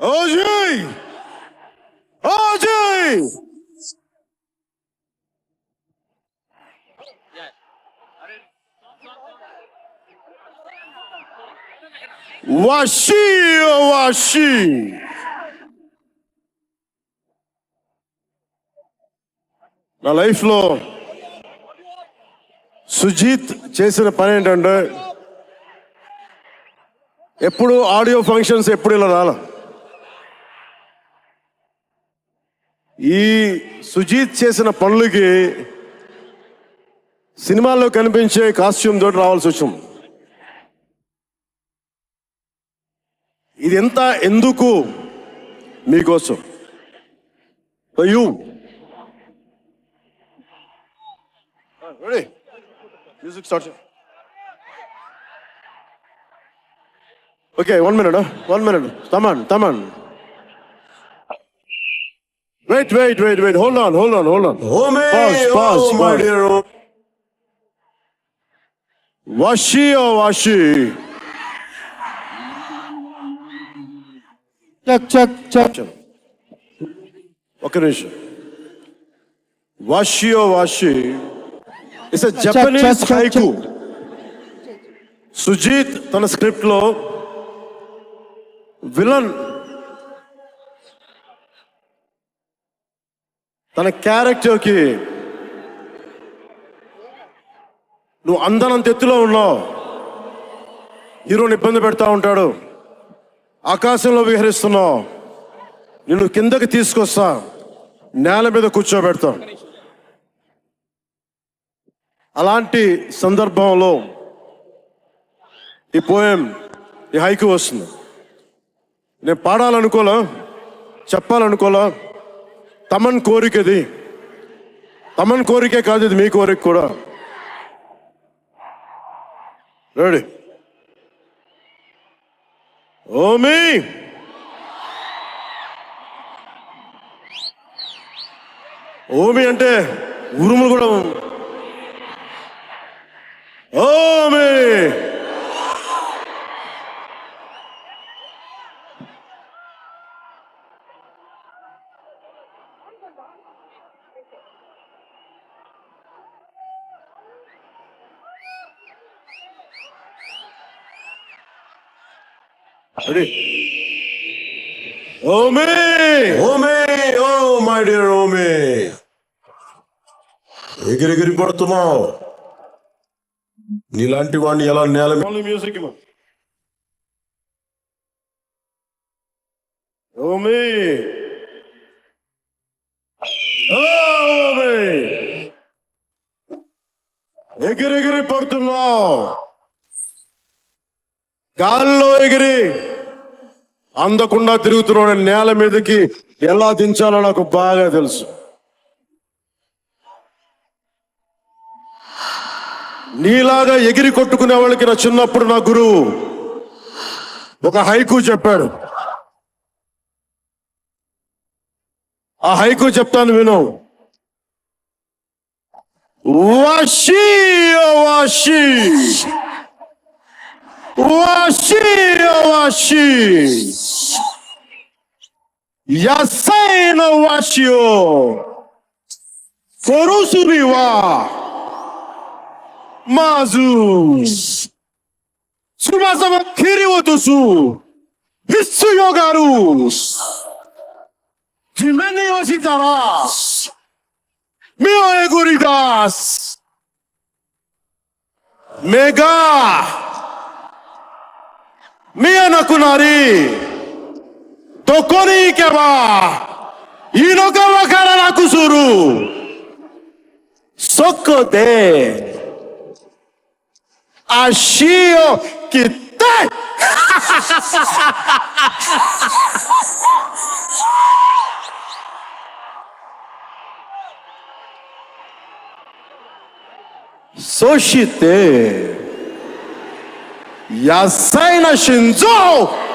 Hoje! Hoje! Washi, oh, Washi! నా లైఫ్లో సుజీత్ చేసిన పని ఏంటంటే ఎప్పుడు ఆడియో ఫంక్షన్స్ ఎప్పుడు ఇలా రాలా ఈ సుజీత్ చేసిన పనులకి సినిమాల్లో కనిపించే కాస్ట్యూమ్ తోటి రావాల్సి వచ్చింది. ఇది ఎంత ఎందుకు మీకోసం? You music start okay one minute one minute Thaman Thaman Wait wait wait wait hold on hold on hold on Oh, me, Pause, pause, oh, my pause. dear. oh. Vashi oh Vashi check check check ఒక నిమిషం వాషి ఓ Vashi it's Japanese check, check, haiku Sujit తన script లో villain తన క్యారెక్టర్కి. నువ్వు అందనంత ఎత్తులో ఉన్నావు. హీరోని ఇబ్బంది పెడతా ఉంటాడు. ఆకాశంలో విహరిస్తున్నావు. నిన్ను కిందకి తీసుకొస్తా. నేల మీద కూర్చోబెడతా. అలాంటి సందర్భంలో ఈ పోయం ఈ హైకు వస్తుంది. నేను పాడాలనుకోలే? చెప్పాలనుకోలే? తమన్ కోరిక ఇది తమన్ కోరికే కాదు ఇది మీ కోరిక కూడా రెడీ ఓమీ ఓమి అంటే ఉరుములు కూడా ఓమి రెడీ ఓమి Oh, oh, my dear, oh, me. ఎగిరెగిరి పడుతున్నావు నీలాంటి వాడిని ఎలా నేల. Omi. Omi. ఎగిరెగిరి పడుతున్నావు గాల్లో ఎగిరి అందకుండా తిరుగుతున్న నేల మీదకి ఎలా దించాలో నాకు బాగా తెలుసు. నీలాగా ఎగిరి కొట్టుకునే వాళ్ళకి నా చిన్నప్పుడు నా గురువు ఒక హైకు చెప్పాడు. ఆ హైకు చెప్తాను విను. వాషి ఓ Vashi. Vashi 野菜のわしを殺すにはまずつばさま切り落とす必死よがる。地面に落ちたら目をえぐり出す。目が見えなくなりどこに行けばいいのかわからなくする。そこで、足を切ったい そして、野菜の心臓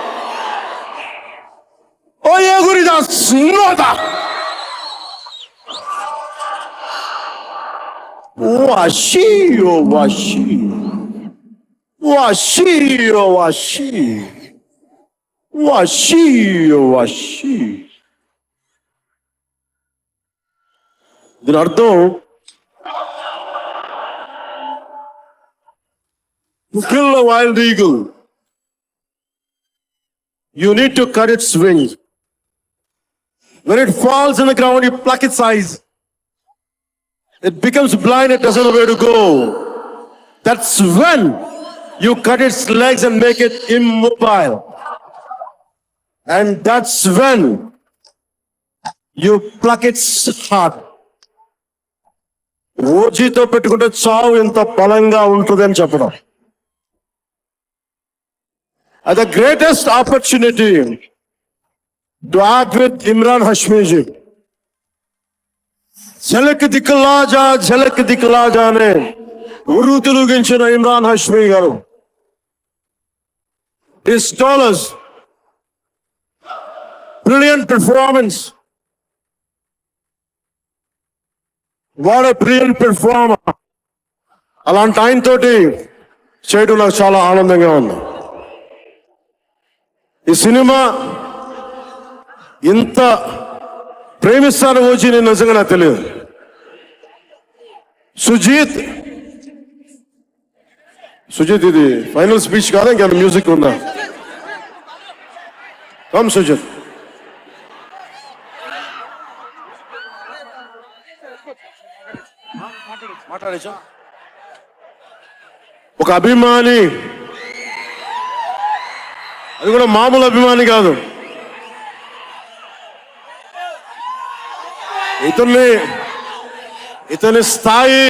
smother. Washi, oh, washi. Washi, oh, washi. Washi, oh, washi. Gerardo. To kill a wild eagle, you need to cut its wings. When it falls on the ground, you pluck its eyes. It becomes blind, it doesn't know where to go. That's when you cut its legs and make it immobile. And that's when you pluck its heart. ఓజీతో పెట్టుకుంటే చావు ఇంత బలంగా ఉంటుంది అని చెప్పడం అది the greatest opportunity to act with Imran Hashmiji Jhalak Dikhlaja Jhalak Dikhlaja అనే ఉరు తెలుగించిన ఇమ్రాన్ హష్మీ గారు his dollars brilliant performance what brilliant performer అలాంటి ఆయన తోటి చేయడం నాకు చాలా ఆనందంగా ఉంది. ఈ సినిమా ఇంత ప్రేమిస్తాను వచ్చి నేను నిజంగా నాకు తెలియదు. సుజీత్ సుజిత్ ఇది ఫైనల్ స్పీచ్ కాదా? ఇంకా మ్యూజిక్ ఉందా? కమ్ సుజిత్. ఒక అభిమాని అది కూడా మామూలు అభిమాని కాదు. ఇతన్ని ఇతని స్థాయి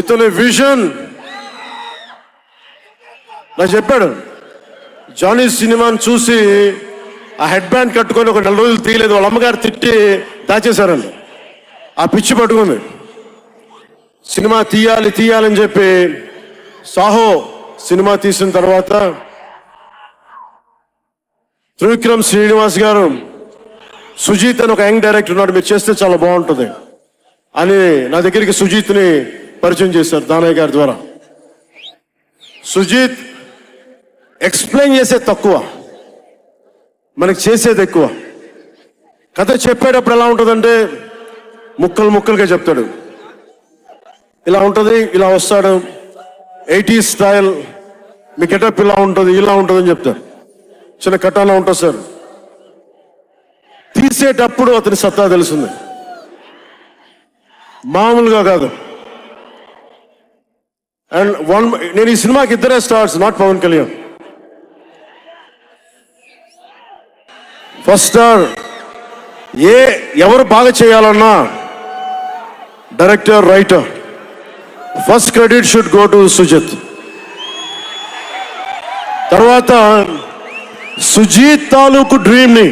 ఇతని విజన్. నాకు చెప్పాడు జానీ సినిమాని చూసి ఆ హెడ్ బ్యాండ్ కట్టుకొని ఒక నెల రోజులు తీయలేదు వాళ్ళ అమ్మగారు తిట్టి దాచేశారండి ఆ పిచ్చి పట్టుకుంది. సినిమా తీయాలి తీయాలని చెప్పి సాహో సినిమా తీసిన తర్వాత త్రివిక్రమ్ శ్రీనివాస్ గారు సుజీత్ అని ఒక యంగ్ డైరెక్టర్ ఉన్నాడు మీరు చేస్తే చాలా బాగుంటుంది అని నా దగ్గరికి సుజీత్ని పరిచయం చేశారు దానయ్య గారి ద్వారా. సుజీత్ ఎక్స్ప్లెయిన్ చేసేది తక్కువ మనకి చేసేది ఎక్కువ. కథ చెప్పేటప్పుడు ఎలా ఉంటుందంటే ముక్కలు ముక్కలుగా చెప్తాడు. ఇలా ఉంటుంది ఇలా వస్తాడు ఎయిటీ స్టైల్ మీ గెటప్ ఇలా ఉంటుంది ఇలా ఉంటుంది అని చెప్తారు చిన్న కట్టాలా ఉంటుంది సార్. తీసేటప్పుడు అతని సత్తా తెలుస్తుంది మామూలుగా కాదు. అండ్ వన్ నేను ఈ సినిమాకి ఇద్దరే stars not Pawan Kalyan. First star ఏ ఎవరు బాగా చేయాలన్నా director writer first credit should go to Sujeeth తర్వాత సుజీత్ తాలూకు డ్రీమ్ని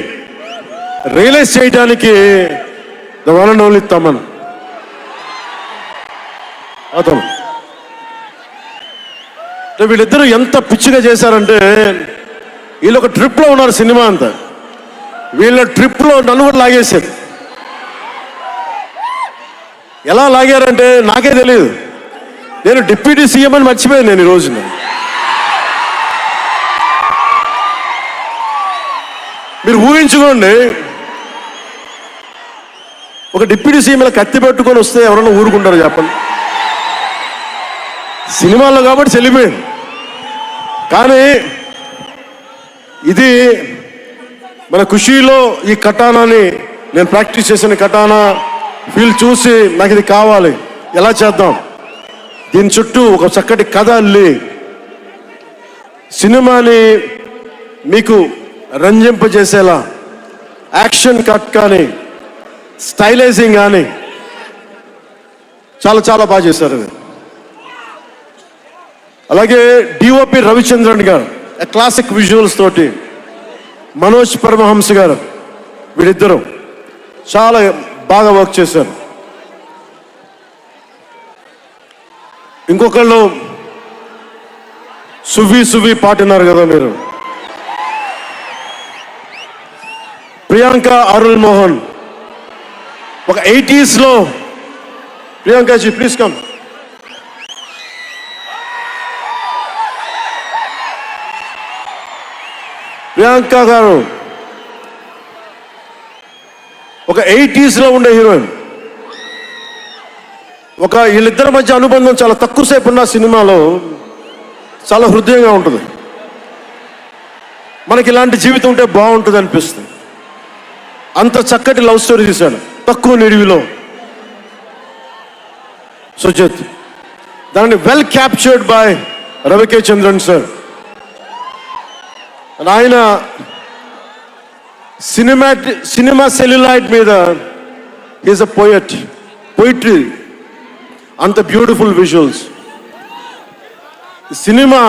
రియలైజ్ చేయడానికి the one and only Thaman. అతను. వీళ్ళిద్దరూ ఎంత పిచ్చిగా చేశారంటే వీళ్ళు ఒక ట్రిప్లో ఉన్నారు సినిమా అంతా. వీళ్ళ ట్రిప్లో నన్ను కూడా లాగేశారు. ఎలా లాగారంటే నాకే తెలియదు నేను డిప్యూటీ సీఎం అని మర్చిపోయాను నేను ఈరోజు రోజున. మీరు ఊహించుకోండి ఒక డిప్యూటీ సీఎం ఇలా కత్తి పెట్టుకొని వస్తే ఎవరైనా ఊరుకుంటారు చెప్పండి. సినిమాల్లో కాబట్టి చెల్లిపోయింది. కానీ ఇది మన ఖుషీలో ఈ కటానాని నేను ప్రాక్టీస్ చేసిన కటానా వీళ్ళు చూసి నాకు ఇది కావాలి. ఎలా చేద్దాం? దీని చుట్టూ ఒక చక్కటి కథ అల్లి సినిమాని మీకు రంజింపజేసేలా యాక్షన్ కట్ కానీ స్టైలైజింగ్ కానీ. చాలా చాలా బాగా చేశారు అది. అలాగే డిఓపి రవిచంద్రన్ గారు క్లాసిక్ విజువల్స్ తోటి మనోజ్ పరమహంస గారు వీరిద్దరూ చాలా బాగా వర్క్ చేశారు. ఇంకొకళ్ళు సువి సువి పాటినారు కదా మీరు. ప్రియాంక అరుణ్ మోహన్ ఒక ఎయిటీస్లో ప్రియాంకాజీ ప్లీజ్ కమ్ ప్రియాంక గారు. ఒక ఎయిటీస్లో ఉండే హీరోయిన్. ఒక వీళ్ళిద్దరి మధ్య అనుబంధం చాలా తక్కువ సేపు ఉన్న సినిమాలో చాలా హృదయంగా ఉంటుంది. మనకి ఇలాంటి జీవితం ఉంటే బాగుంటుంది అనిపిస్తుంది. అంత చక్కటి లవ్ స్టోరీ తీశాడు. తక్కువ నిడివిలో. సుజిత్ దాన్ని well captured by Ravi K Chandran sir ఆయన సినిమా సినిమా సెల్యులైట్ మీద ఈజ్ అ పోయట్ పోయిట్రీ అంత బ్యూటిఫుల్ విజువల్స్ సినిమా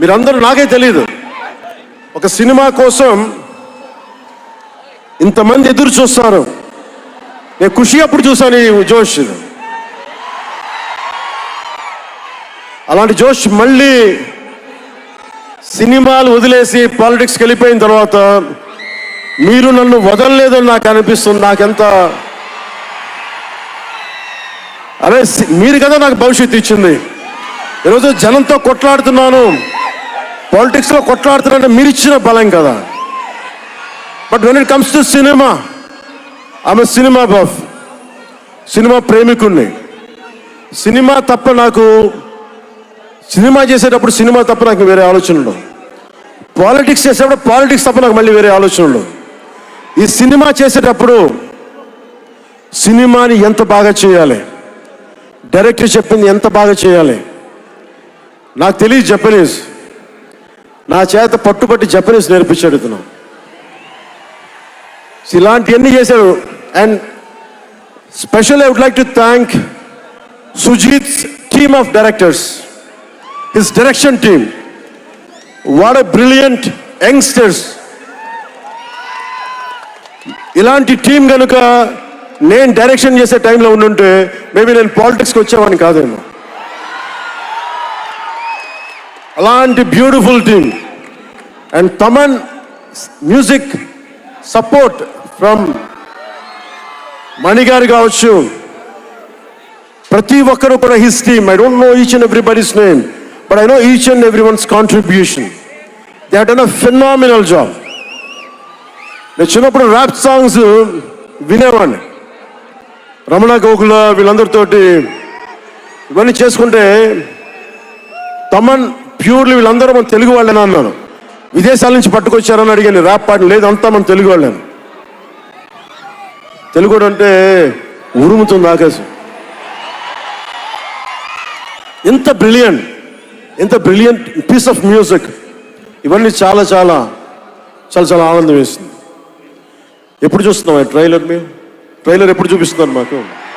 మీరందరూ నాకే తెలియదు ఒక సినిమా కోసం ఇంతమంది ఎదురు చూస్తారు. నేను ఖుషి అప్పుడు చూసాను ఈ జోష్? అలాంటి జోష్ మళ్ళీ సినిమాలు వదిలేసి పాలిటిక్స్కి వెళ్ళిపోయిన తర్వాత మీరు నన్ను వదలలేదని నాకు అనిపిస్తుంది నాకెంత అరే మీరు కదా నాకు భవిష్యత్తు ఇచ్చింది. ఈరోజు జనంతో కొట్లాడుతున్నాను పాలిటిక్స్లో కొట్లాడుతున్నానంటే మీరు ఇచ్చిన బలం కదా. But when it comes to cinema ఆమె సినిమా బఫ్ సినిమా ప్రేమికుణ్ణి. సినిమా తప్ప నాకు సినిమా చేసేటప్పుడు సినిమా తప్ప నాకు వేరే ఆలోచన ఉండవు పాలిటిక్స్ చేసేటప్పుడు పాలిటిక్స్ తప్ప నాకు మళ్ళీ వేరే ఆలోచన ఉండవు ఈ సినిమా చేసేటప్పుడు సినిమాని ఎంత బాగా చేయాలి డైరెక్టర్ చెప్పింది ఎంత బాగా చేయాలి నాకు తెలియదు జపనీస్. నా చేత పట్టుబట్టి జపనీస్ నేర్పించాడు ఇతను ఇలాంటివన్నీ చేశాడు and special I would like to thank Sujeeth team of directors his direction team what a brilliant youngsters ఇలాంటి టీం కనుక నేను డైరెక్షన్ చేసే టైంలో ఉండుంటే మేబీ నేను పాలిటిక్స్కి వచ్చేవాడిని కాదేమో. అలాంటి beautiful team and Thaman music support from మణిగారు కావచ్చు ప్రతి ఒక్కరు కూడా his team I don't know each and everybody's name but I know each and every one's contribution they done a phenomenal job నేను చిన్నప్పుడు ర్యాప్ సాంగ్స్ వినేవాడిని. రమణ గోకుల వీళ్ళందరితోటి ఇవన్నీ చేసుకుంటే Thaman purely వీళ్ళందరూ మన తెలుగు వాళ్ళేనా అన్నాను విదేశాల నుంచి పట్టుకొచ్చారని అడిగాను ర్యాప్ పాటలు లేదు అంతా మన తెలుగు వాళ్ళని? తెలుగుడు అంటే ఉరుముతుంది ఆకాశం ఎంత బ్రిలియంట్ ఎంత బ్రిలియంట్ పీస్ ఆఫ్ మ్యూజిక్ ఇవన్నీ చాలా చాలా చాలా చాలా ఆనందం వేస్తుంది ఎప్పుడు చూస్తున్నాం ట్రైలర్ మీరు? ట్రైలర్ ఎప్పుడు చూపిస్తున్నారు మాకు?